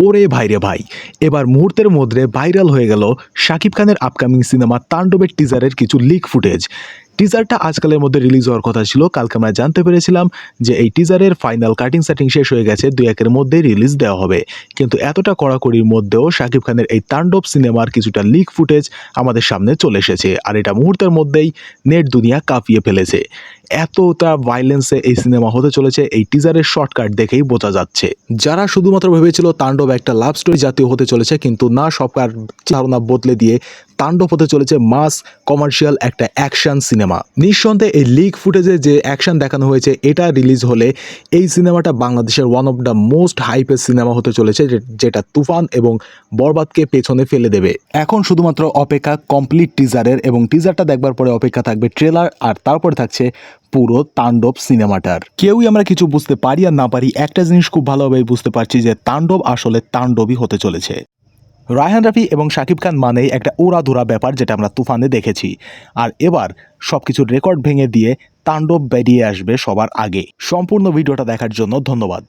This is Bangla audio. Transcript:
ওরে ভাইরে ভাই। এবার মুহূর্তের মধ্যে ভাইরাল হয়ে গেল শাকিব খানের আপকামিং সিনেমা তাণ্ডবের টিজারের কিছু লিক ফুটেজ টিজারটা আজকালের মধ্যে রিলিজ হওয়ার কথা ছিল, কালকে আমরা জানতে পেরেছিলাম যে এই টিজারের ফাইনাল কাটিং সেটিং শেষ হয়ে গেছে, দুই একের মধ্যেই রিলিজ দেওয়া হবে। কিন্তু এতটা কড়াকড়ির মধ্যেও শাকিব খানের এই তাণ্ডব সিনেমার কিছুটা লিক ফুটেজ আমাদের সামনে চলে এসেছে। আর এটা মুহূর্তের মধ্যেই নেট দুনিয়া কাঁপিয়ে ফেলেছে। এতটা ভাইলেন্সে এই সিনেমা হতে চলেছে। এই টিজারের শর্টকাট দেখেই বোঝা যাচ্ছে। যারা শুধুমাত্র ভেবেছিল তাণ্ডব একটা লাভ স্টোরি জাতীয় হতে চলেছে, কিন্তু না সবকার ধারণা বদলে দিয়ে তাণ্ডব হতে চলেছে মাস কমার্শিয়াল একটা অ্যাকশন সিনেমা নিঃসন্দেহে এই লিক ফুটেজে যে অ্যাকশন দেখানো হয়েছে, এটা রিলিজ হলে এই সিনেমাটা বাংলাদেশের ওয়ান অফ দ্য মোস্ট হাইপের সিনেমা হতে চলেছে যেটা তুফান এবং বরবাদকে পেছনে ফেলে দেবে। এখন শুধুমাত্র অপেক্ষা কমপ্লিট টিজারের এবং টিজারটা দেখবার পরে অপেক্ষা থাকবে ট্রেলার আর তারপরে থাকছে পুরো তাণ্ডব সিনেমাটার। কেউই আমরা কিছু বুঝতে পারি আর না পারি, একটা জিনিস খুব ভালোভাবে বুঝতে পারছি যে তাণ্ডব আসলে তাণ্ডবই হতে চলেছে। রায়হান রাফি এবং শাকিব খান মানেই একটা উড়াধুরা ব্যাপার যেটা আমরা তুফানে দেখেছি। আর এবার সব কিছুর রেকর্ড ভেঙে দিয়ে তাণ্ডব বেরিয়ে আসবে সবার আগে। সম্পূর্ণ ভিডিওটা দেখার জন্য ধন্যবাদ।